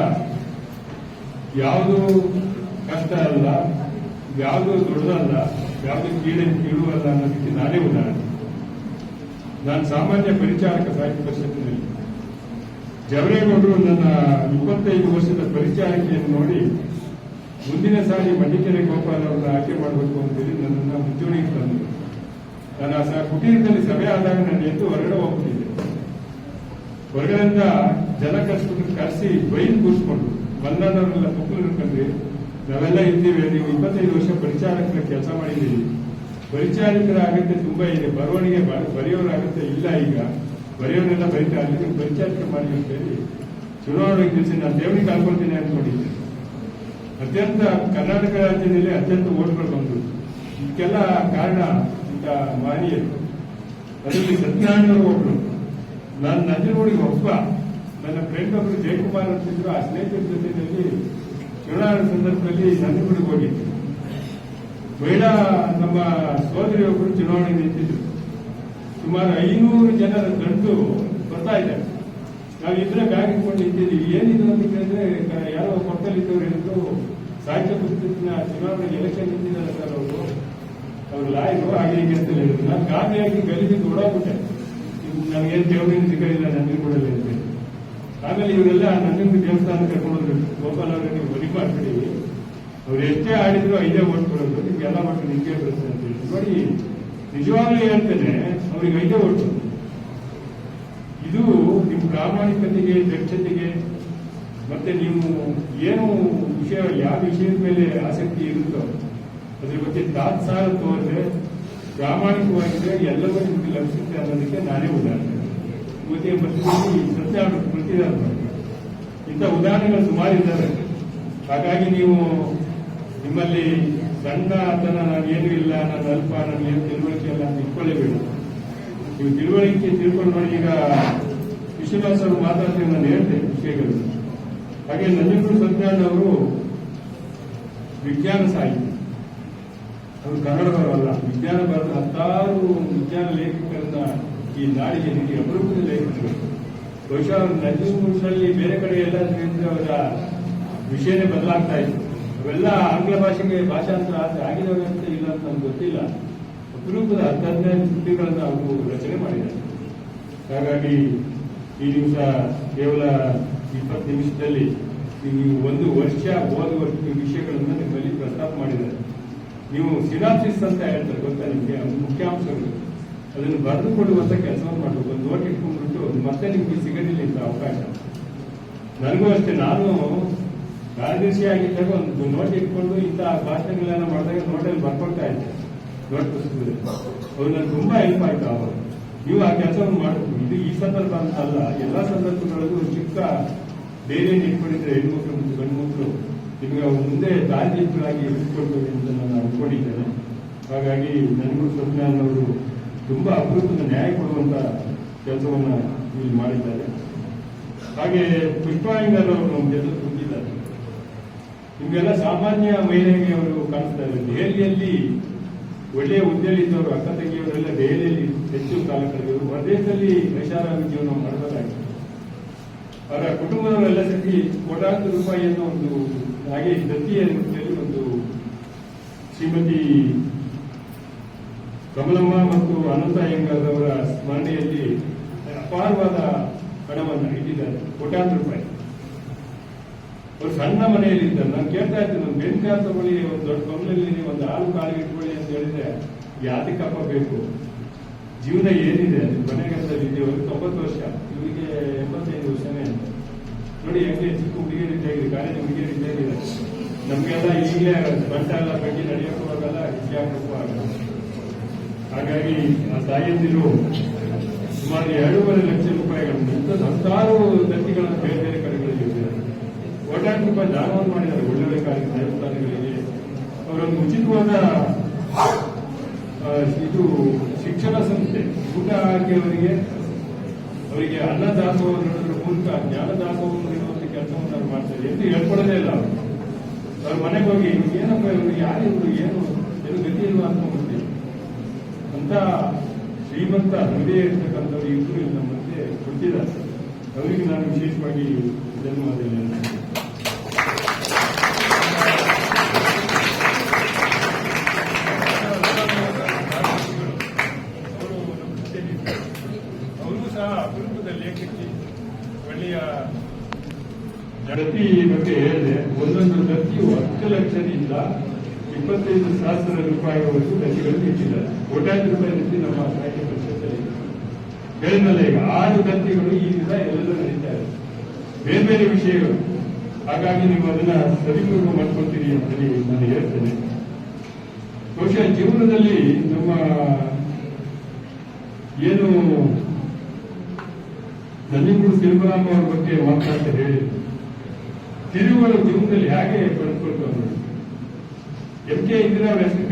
ಯಾವುದು ಕಷ್ಟ ಅಲ್ಲ. ಯಾವುದು ದೊಡ್ಡದಲ್ಲ ಯಾವುದು ಕೀಳೆ ಕೀಳುವಲ್ಲ ಅನ್ನೋದಕ್ಕೆ ನಾನೇ ಉದಾಹರಣೆ. ನಾನು ಸಾಮಾನ್ಯ ಪರಿಚಾರಕ ಸಾಹಿತ್ಯ ಪರಿಷತ್ತಿನಲ್ಲಿ. ಜವರೇಗೌಡರು ನನ್ನ ಇಪ್ಪತ್ತೈದು ವರ್ಷದ ಪರಿಚಾರಕೆಯನ್ನು ನೋಡಿ, ಮುಂದಿನ ಸಾರಿ ಮಡಿಕೆರೆ ಗೋಪಾಲ್ ಅವರನ್ನ ಆಯ್ಕೆ ಮಾಡಬೇಕು ಅಂತೇಳಿ ನನ್ನನ್ನು ಮುಂಚೂಣಿಗೆ ತಂದರು ನಾನು ಆ ಕುಟೀರದಲ್ಲಿ ಸಭೆ ಆದಾಗ ನಾನು ಎದ್ದು ಹೊರಗಡೆ ಹೋಗ್ತಿದ್ದೆ. ಹೊರಗಡೆಯಿಂದ ಜನ ಕರ್ಸ್ಕೊಂಡು ಕರೆಸಿ ಬೈಲ್ ಕೂರಿಸ್ಕೊಂಡು ಬಂದವರೆಲ್ಲ ಮಕ್ಕಳು ಹಿಡ್ಕೊಂಡ್ರಿ ನಾವೆಲ್ಲ ಇದ್ದೀವಿ ನೀವು ಇಪ್ಪತ್ತೈದು ವರ್ಷ ಪರಿಚಾರಕರ ಕೆಲಸ ಮಾಡಿದ್ದೀವಿ. ಪರಿಚಾರಕರ ಅಗತ್ಯ ತುಂಬಾ ಇದೆ, ಬರವಣಿಗೆ ಬರೆಯೋರ ಅಗತ್ಯ ಇಲ್ಲ ಈಗ. ಬರೆಯೋರೆಲ್ಲ ಬರೀತಾ ಅಲ್ಲಿ ಪರಿಚಾರಕ ಮಾಡಿ ಅಂತ ಹೇಳಿ ಚುನಾವಣೆ ಕೆಲಸ ನಾನು ದೇವರಿಗೆ ಹಾಕೊಳ್ತೀನಿ ಅಂದ್ಕೊಂಡಿದ್ದೆ ಅತ್ಯಂತ ಕರ್ನಾಟಕ ರಾಜ್ಯದಲ್ಲಿ ಅತ್ಯಂತ ಓಟ್ಗಳು ಬಂದ್ರು ಇದಕ್ಕೆಲ್ಲ ಕಾರಣ ಇಂಥ ಮಾನಿಯರು ಅದರಲ್ಲಿ ಸತ್ಯನಾರಾಯಣ ಒಬ್ರು. ನಾನು ನಂಜನಗೂಡಿಗೆ ಒಬ್ಬ. ನನ್ನ ಫ್ರೆಂಡ್ ಒಬ್ಬರು ಜಯಕುಮಾರ್ ಅಂತಿದ್ರು, ಆ ಸ್ನೇಹಿತರ ಜೊತೆಯಲ್ಲಿ ಚುನಾವಣೆ ಸಂದರ್ಭದಲ್ಲಿ ನಂದಿಗುಡಿಗೆ ಹೋಗಿದ್ದೆ. ಮಹಿಳಾ, ನಮ್ಮ ಸೋದರಿ ಒಬ್ಬರು ಚುನಾವಣೆಗೆ ನಿಂತಿದ್ರು. ಸುಮಾರು ಐನೂರು ಜನರ ಗಂಟು ಬರ್ತಾ ಇದೆ. ನಾವು ಇದ್ರೆ ಇಟ್ಕೊಂಡು ನಿಂತಿದ್ದೀವಿ ಏನಿದು ಅಂತ ಕೇಳಿದ್ರೆ ಯಾರೋ ಪಕ್ಕದಲ್ಲಿದ್ದವ್ರು ಹೇಳಿದ್ರು, ಸಾಹಿತ್ಯ ಪುಸ್ತಕದ ಚುನಾವಣೆ ಎಲೆಕ್ಷನ್ ನಿಂತಿದ್ದಾರೆ ಸರ್ ಅವರು. ಅವ್ರು ಲಾಯರು ಹಾಗೆ ಹೀಗೆ ಅಂತ ಹೇಳಿದ್ರು. ನಾನು ಗಾಬರಿಯಾಗಿ ಗಲಿಗೆ ಓಡಾಗ್ಬಿಟ್ಟೆ? ನನಗೇನು ದೇವರಿಂದ ಸಿಗಲಿಲ್ಲ ನನಗೆ ಕೊಡಲಿ ಅಂತ. ಆಮೇಲೆ ಇವರೆಲ್ಲ ನನ್ನನ್ನು ದೇವಸ್ಥಾನ ಕರ್ಕೊಂಡು ಗೋಪಾಲ್ ಅವರೇ, ನೀವು ಬಲಿ ಅವ್ರು ಎಷ್ಟೇ ಆಡಿದ್ರು ಐದೇ ಓಟ್ ಕೊಡೋದು ನಿಮ್ಗೆಲ್ಲ ಓಟ್ ನಿಮಗೆ ಬರುತ್ತೆ ಅಂತ ಹೇಳಿ ನೋಡಿ, ನಿಜವಾಗ್ಲೂ ಹೇಳ್ತೇನೆ, ಅವ್ರಿಗೆ ಐದೇ ಓಟ್. ಇದು ನಿಮ್ಮ ಪ್ರಾಮಾಣಿಕತೆಗೆ, ದಕ್ಷತೆಗೆ, ಮತ್ತೆ ನೀವು ಏನು ವಿಷಯ, ಯಾವ ವಿಷಯದ ಮೇಲೆ ಆಸಕ್ತಿ ಇರುತ್ತೋ, ಅದ್ರ ಬಗ್ಗೆ ತಾತ್ಸಾರ ತೋರಿದ್ರೆ, ಪ್ರಾಮಾಣಿಕವಾಗಿದ್ರೆ ಎಲ್ಲವೂ ನಿಮಗೆ ಲಭಿಸುತ್ತೆ ಅನ್ನೋದಕ್ಕೆ ನಾನೇ ಉದಾಹರಣೆ. ಮತ್ತೆ ಪರಿಸ್ಥಿತಿ ಸತ್ಯ ಕೊಡ್ತಿದ್ದಾರೆ ಇಂಥ ಉದಾಹರಣೆಗಳು ಸುಮಾರು ಇದ್ದಾರೆ ಹಾಗಾಗಿ ನೀವು ನಿಮ್ಮಲ್ಲಿ ಸಣ್ಣ ತನ ನಾನೇನು ಇಲ್ಲ ನಾನು ಅಲ್ಪ ನಾನು ಏನು ತಿಳುವಳಿಕೆ ಇಲ್ಲ ಅಂತ ನೀವು ತಿಳುವಳಿಕೆ ತಿಳ್ಕೊಂಡು ನೋಡಿ ಈಗ ವಿಶ್ವನಾಥ್ ಅವರು ಮಾತಾಡ್ತೀವಿ ನಾನು ಹೇಳ್ತೇನೆ ವಿಷಯಗಳು. ಹಾಗೆ ನಂಜನಗೂಡು ಸತ್ಯನಾರಾಯಣ ಅವರು ವಿಜ್ಞಾನ ಸಾಹಿತ್ಯ. ಅವರು ಕನ್ನಡದವರಲ್ಲ ವಿಜ್ಞಾನ ಬರೆದ ಹತ್ತಾರು ವಿಜ್ಞಾನ ಲೇಖಕರನ್ನ ಈ ನಾಡಿಗೆ ನಿಮಗೆ ಅಪರೂಪದ ಲೇಖಕರು ಬಹುಶಃ ನಂಜನಗೂಡಿನಲ್ಲಿ ಬೇರೆ ಕಡೆ ಎಲ್ಲ ಅವರ ವಿಷಯನೇ ಬದಲಾಗ್ತಾ ಇತ್ತು. ಅವೆಲ್ಲ ಆಂಗ್ಲ ಭಾಷೆಗೆ ಭಾಷಾಂತರ ಆದರೆ ಆಗಿದವೆ ಅಂತ ಇಲ್ಲ ಅಂತ ನಮ್ಗೆ ಗೊತ್ತಿಲ್ಲ. ಅಪರೂಪದ ಹದಿನೈದು ಕೃತಿಗಳನ್ನು ಅವರು ರಚನೆ ಮಾಡಿದ್ದಾರೆ. ಹಾಗಾಗಿ ಈ ದಿವಸ ಕೇವಲ ಇಪ್ಪತ್ತು ನಿಮಿಷದಲ್ಲಿ ನೀವು ಒಂದು ವರ್ಷ ಓದುವಷ್ಟು ವಿಷಯಗಳನ್ನು ನಿಮ್ಮಲ್ಲಿ ಪ್ರಸ್ತಾಪ ಮಾಡಿದ್ದಾರೆ. ನೀವು ಸಿನಾಪ್ಸಿಸ್ ಅಂತ ಹೇಳ್ತಾರೆ, ಗೊತ್ತಾ ನಿಮಗೆ? ಮುಖ್ಯಾಂಶಗಳು. ಅದನ್ನು ಬರೆದುಕೊಳ್ಳುವಂತ ಕೆಲಸವನ್ನು ಮಾಡಬೇಕು ಒಂದು ನೋಟ್ ಇಟ್ಕೊಂಡ್ಬಿಟ್ಟು ಮತ್ತೆ ನಿಮ್ಗೆ ಸಿಗಲಿಲ್ಲ ಇಂಥ ಅವಕಾಶ. ನನಗೂ ಅಷ್ಟೇ, ನಾನು ಕಾರ್ಯದರ್ಶಿ ಆಗಿದ್ದಾಗ ಒಂದು ನೋಟ್ ಇಟ್ಕೊಂಡು ಇಂಥ ಭಾಷಣಗಳನ್ನ ಮಾಡಿದಾಗ ನೋಟಲ್ಲಿ ಬರ್ಕೊಳ್ತಾ ಇದ್ದೆ ನೋಟ್ ಪುಸ್ತಕದಲ್ಲಿ. ಅವ್ರು ನನಗೆ ತುಂಬಾ ಹೆಲ್ಪ್ ಆಯ್ತು ಅವಾಗ ನೀವು ಆ ಕೆಲಸವನ್ನು ಮಾಡಬೇಕು. ಇದು ಈ ಸಂದರ್ಭ ಅಂತ ಅಲ್ಲ ಎಲ್ಲಾ ಸಂದರ್ಭಗಳಲ್ಲೂ ಚಿಕ್ಕ ಬೇರೆ ಇಟ್ಕೊಂಡಿದ್ರೆ ಹೆಣ್ಮಕ್ಳು ಮತ್ತು ಗಂಡು ಮಕ್ಕಳು ನಿಮಗೆ ಅವ್ರು ಮುಂದೆ ದಾರಿದೀಪಗಳಾಗಿ ಇಟ್ಕೊಳ್ಬೇಕು ಅಂತ ನಾನು ಅನ್ಕೊಂಡಿದ್ದೇನೆ ಹಾಗಾಗಿ ನನಗೂ ಸತ್ಯನಾರಾಯಣ ಅವರು ತುಂಬಾ ಅಪರೂಪದ ನ್ಯಾಯ ಕೊಡುವಂತ ಕೆಲಸವನ್ನ ಇಲ್ಲಿ ಮಾಡಿದ್ದಾರೆ. ಹಾಗೆ ಪುಷ್ಪಾಯಂಗರ್ ಅವರು ನಮ್ಮ ಜೊತೆ ಕುಂತಿದ್ದಾರೆ. ನಿಮ್ಗೆಲ್ಲ ಸಾಮಾನ್ಯ ಮಹಿಳೆಗೆ ಅವರು ಕಾಣಿಸ್ತಾ ಇದ್ದಾರೆ ದೆಹಲಿಯಲ್ಲಿ ಒಳ್ಳೆಯ ಹುದ್ದೆಯಲ್ಲಿದ್ದವರು ಅಕ್ಕ ತಂಗಿಯವರೆಲ್ಲ ದೆಹಲಿಯಲ್ಲಿ ಹೆಚ್ಚು ಕಾಲ ಕಳೆದರು. ಹೊರದೇಶದಲ್ಲಿ ಐಷಾರಾಮಿ ಜೀವನ ಮಾಡಬೇಕಾಗಿತ್ತು ಅವರ ಕುಟುಂಬದವರೆಲ್ಲ ಸೇರಿ ಕೋಟಾಂತರ ರೂಪಾಯಿಯನ್ನು ಒಂದು ಹಾಗೆ ದತ್ತಿಯ ಒಂದು ಶ್ರೀಮತಿ ಕಮಲಮ್ಮ ಮತ್ತು ಅನಂತ ಅವರ ಸ್ಮರಣೆಯಲ್ಲಿ ಅಪಾರವಾದ ಹಣವನ್ನು ಇಟ್ಟಿದ್ದಾರೆ. ಕೋಟ್ಯಾಂತರ ರೂಪಾಯಿ. ಒಂದು ಸಣ್ಣ ಮನೆಯಲ್ಲಿ ಇದ್ದಾರೆ ನಾನು ಕೇಳ್ತಾ ಇದ್ದೆ ಒಂದು ಅಂತ ತಗೊಳ್ಳಿ, ಒಂದು ದೊಡ್ಡ ಕಮಲಲ್ಲಿ ಒಂದು ಹಾಲು ಕಾಲಿಗೆ ಇಟ್ಕೊಳ್ಳಿ ಅಂತ ಹೇಳಿದ್ರೆ ಯಾತಕ್ಕಪ್ಪ ಬೇಕು? ಜೀವನ ಏನಿದೆ? ಮನೆಗಂತಲ್ಲಿ ಒಂದು ತೊಂಬತ್ತು ವರ್ಷ, ಇವರಿಗೆ ಎಂಬತ್ತೈದು ವರ್ಷನೇ ಅಂತ ನೋಡಿ, ಹೆಂಗೆ ಚಿಕ್ಕ ಆಗಿದೆ ಇದ್ದಾಗಿದೆ ಕಾಲೇಜ್ ಹುಡುಗಿಯರು ಆಗಿದೆ ನಮ್ಗೆಲ್ಲ ಈಗಲೇ ಬಂಟ ಎಲ್ಲ ಬಗ್ಗೆ ನಡೆಯೋಕೆ ಆಗಲ್ಲ ಆಗಲ್ಲ. ಹಾಗಾಗಿ ಆ ತಾಯಿಯಂದಿರು ಸುಮಾರು ಎರಡೂವರೆ ಲಕ್ಷ ರೂಪಾಯಿಗಳನ್ನು ಇಂಥದ್ದು ಹತ್ತಾರು ದತ್ತಿಗಳನ್ನು ಬೇರೆ ಬೇರೆ ಕಡೆಗಳಲ್ಲಿ ಇಟ್ಟಿದ್ದಾರೆ ಕೋಟ್ಯಾಂತರ ರೂಪಾಯಿ ದಾನವನ್ನು ಮಾಡಿದ್ದಾರೆ ಒಳ್ಳೆ ಕಾರ್ಯ ದೇವಸ್ಥಾನಗಳಿಗೆ. ಅವರೊಂದು ಉಚಿತವಾದ ಇದು ಶಿಕ್ಷಣ ಸಂಸ್ಥೆ, ಊಟ ಹಾಕಿ ಅವರಿಗೆ ಅನ್ನದಾಸೋಹ ನಡೆದ್ರ ಮೂಲಕ ಜ್ಞಾನ ದಾಸೋಹವನ್ನು ನೀಡುವಂತ ಕೆಲಸವನ್ನು ಅವ್ರು ಮಾಡ್ತಾರೆ ಎಂದು ಹೇಳ್ಕೊಳ್ಳೋದೇ ಇಲ್ಲ ಅವರು. ಅವ್ರ ಮನೆಗೆ ಹೋಗಿ, ಏನಪ್ಪ ಇವರು ಯಾರು ಇವರು ಏನು ಏನು ಗತಿ ಇಲ್ವಾ ಅನ್ಕೊಂಡ್ಬಿಡ್ತೀವಿ ಅಂತ ಶ್ರೀಮಂತ ಹೃದಯ ಇರ್ತಕ್ಕಂಥವ್ರು ಇಬ್ಬರು ನಮ್ಮ ಮಧ್ಯೆ ಕೊಟ್ಟಿದ್ದಾರೆ ಅವರಿಗೆ ನಾನು ವಿಶೇಷವಾಗಿ ಧನ್ಯವಾದಗಳನ್ನು ಅವರು ನಮ್ಮ ಜೊತೆಲಿದ್ದಾರೆ. ಅವರು ಸಹ ಅಪರೂಪದ ಲೇಖಕಿ ಒಳ್ಳೆಯ ದತ್ತಿಯ ದತ್ತಿ ಬಗ್ಗೆ ಹೇಳಿದೆ ಒಂದೊಂದು ದತ್ತಿಯು ಹತ್ತು ಲಕ್ಷದಿಂದ ಇಪ್ಪತ್ತೈದು ಸಹಸ್ರ ರೂಪಾಯಿವರೆಗೂ ದತ್ತಿಗಳು ಇಟ್ಟಿದ್ದಾರೆ ಕೋಟ್ಯಾಂತರ ರೂಪಾಯಿ ದತ್ತಿ ನಮ್ಮ ಸಾಹಿತ್ಯ ಪರಿಷತ್ತಲ್ಲಿ ಇದೆ. ಹೇಳಿದ್ನಲ್ಲ ಈಗ ಆರು ತಂತಿಗಳು ಈ ದಿನ ಎಲ್ಲರೂ ನಡೀತಾ ಇದೆ. ಬೇರೆ ಬೇರೆ ವಿಷಯಗಳು. ಹಾಗಾಗಿ ನೀವು ಅದನ್ನ ಸದುಪಯೋಗ ಮಾಡ್ಕೊಳ್ತೀರಿ ಅಂತ ಹೇಳಿ ನಾನು ಹೇಳ್ತೇನೆ. ಬಹುಶಃ ಜೀವನದಲ್ಲಿ ನಮ್ಮ ಏನು ನಂಜನಗೂಡು ಸಿಲ್ವರಾಮ ಅವ್ರ ಬಗ್ಗೆ ಮಾತಾಡ್ತಾ ಹೇಳಿ ತಿರುಗಳು ಜೀವನದಲ್ಲಿ ಹೇಗೆ ಪಡೆದುಕೊಳ್ತು ಅನ್ನೋದು. ಎಂ ಕೆ ಇಂದಿರಾ ಹೆಸರು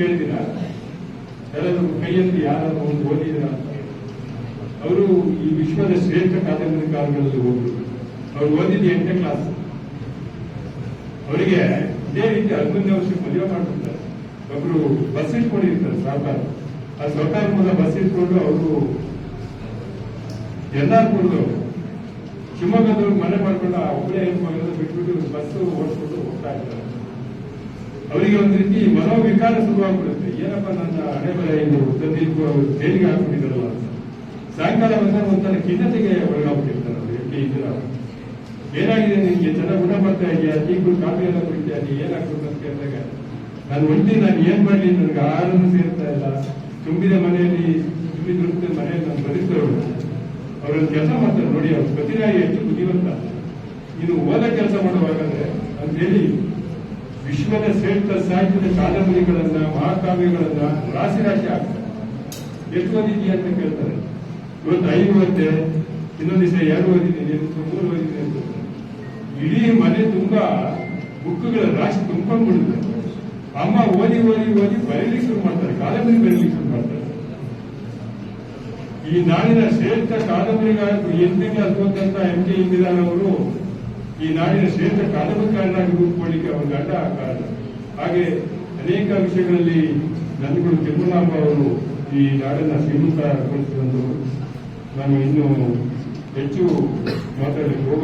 ಎಲ್ಲರೂ ಕೈಯಲ್ಲಿ ಯಾರಾದ್ರೂ ಒಂದು ಅವರು ಈ ವಿಶ್ವದ ಶ್ರೇಷ್ಠ ಕಾದಂಬರಿಕಾರಗಳಲ್ಲಿ ಒಬ್ಬರು ಅವರು ಓದಿದ್ದು ಎಂಟನೇ ಕ್ಲಾಸ್ ಅವರಿಗೆ ಇದೇ ರೀತಿ ಹದಿನೊಂದನೇ ವರ್ಷಕ್ಕೆ ಮದುವೆ ಮಾಡ್ಬಿಡ್ತಾರೆ. ಒಬ್ರು ಬಸ್ ಇಟ್ಕೊಂಡಿರ್ತಾರೆ, ಸರ್ಕಾರ. ಆ ಸರ್ಕಾರ ಮೂಲ ಬಸ್ ಇಟ್ಕೊಂಡು ಅವರು ಎನ್ನಾರ್ಪುರದವರು ಶಿವಮೊಗ್ಗದವ್ರು ಮನೆ ಮಾಡ್ಕೊಂಡು ಆ ಒಬ್ಬರೇ ಹೆಣ್ಮಗಳನ್ನ ಬಿಟ್ಬಿಟ್ಟು ಬಸ್ ಓಡಿಸ್ಕೊಂಡು ಹೋಗ್ತಾ ಇರ್ತಾರೆ. ಅವರಿಗೆ ಒಂದು ರೀತಿ ಮನೋವಿಕಾರ ಶುರುವಾಗ್ಬಿಡುತ್ತೆ. ಏನಪ್ಪ ನನ್ನ ಹಣೆ ಬರ ಏನು ತಂದಿದ್ದು ಜೈಲಿಗೆ. ಸಾಯಂಕಾಲ ಬಂದಾಗ ಒಂಥರ ಖಿನ್ನತೆಗೆ ಒಳಗಾಗ್ತಿರ್ತಾರೆ ಅವರು, ಎಲ್ಲಿ ಇದ್ರ ಏನಾಗಿದೆ ನಿಮಗೆ ಚೆನ್ನಾಗಿ ಗುಣ ಬರ್ತಾ ಇದೆಯಾ ಟೀ ಗುಡ್ ಕಾಫಿ ಎಲ್ಲ ಕುಡಿತಾ ಇದೆಯಾ ಏನಾಗ್ಬೇಕು ಅಂತ ಕೇಳಿದಾಗ, ನಾನು ಒಂದಿನ ನಾನು ಏನ್ ಮಾಡಲಿ ನನಗೆ ಆಹಾರನೂ ಸೇರ್ತಾ ಇಲ್ಲ. ತುಂಬಿದ ಮನೆಯಲ್ಲಿ ತುಂಬಿ ವೃತ್ತದ ಮನೆಯಲ್ಲಿ ನಾನು ಬದುಕಿದವರು ಅವರಲ್ಲಿ ಕೆಲಸ ಮಾಡ್ತಾರೆ ನೋಡಿ, ಅವ್ರು ಪ್ರತಿರಾಗಿ ಎಷ್ಟು ಬುದ್ಧಿವಂತ. ಇದು ಓದ ಕೆಲಸ ಮಾಡುವಾಗಂದ್ರೆ ಅಂತ ಹೇಳಿ, ವಿಶ್ವದ ಶ್ರೇಷ್ಠ ಸಾಹಿತ್ಯದ ಕಾದಂಬರಿಗಳನ್ನ, ಮಹಾಕಾವ್ಯಗಳನ್ನ ರಾಶಿ ರಾಶಿ ಆಗ್ತಾರೆ ಎಷ್ಟು ಓದಿದ್ಯಾ ಅಂತ ಕೇಳ್ತಾರೆ. ಇವತ್ತು ಐದು ಗಂಟೆ ಇನ್ನೊಂದು ದಿವಸ ಎರಡು ಓದಿದ್ದೀನಿ ಮೂರು ಓದಿದ್ದೀನಿ ಅಂತ. ಇಡೀ ಮನೆ ತುಂಬ ಬುಕ್ಗಳ ರಾಶಿ ತುಂಬಿಕೊಂಡ್ಬಿಡುತ್ತೆ ಅಮ್ಮ ಓದಿ ಓದಿ ಓದಿ ಬರೀಲಿಕ್ಕೆ ಶುರು ಮಾಡ್ತಾರೆ, ಕಾದಂಬರಿ ಬರೀಲಿಕ್ಕೆ ಶುರು ಮಾಡ್ತಾರೆ. ಈ ನಾಡಿನ ಶ್ರೇಷ್ಠ ಕಾದಂಬರಿಗಾರರು ಎಂದಿಗೆ ಓದಂತ ಎಂ ಕೆ ಇಂದಿರಾನವರು ಈ ನಾಡಿನ ಶ್ರೇಷ್ಠ ಕಾದಂಬರಿಕಾರನಾಗಿ ರೂಪುಕೊಳ್ಳಿಕ್ಕೆ ಅವರ ಗಂಡ ಕಾರಣ. ಹಾಗೆ ಅನೇಕ ವಿಷಯಗಳಲ್ಲಿ ನಂದಿಗಳು ತಿರುಮಲಾಂಬ ಅವರು ಈ ನಾಡನ್ನ ಶ್ರೀಮಂತಗೊಳಿಸಿದಂತವರು ನಾನು ಇನ್ನೂ ಹೆಚ್ಚು ಮಾತಾಡಲಿಕ್ಕೆ ಹೋಗ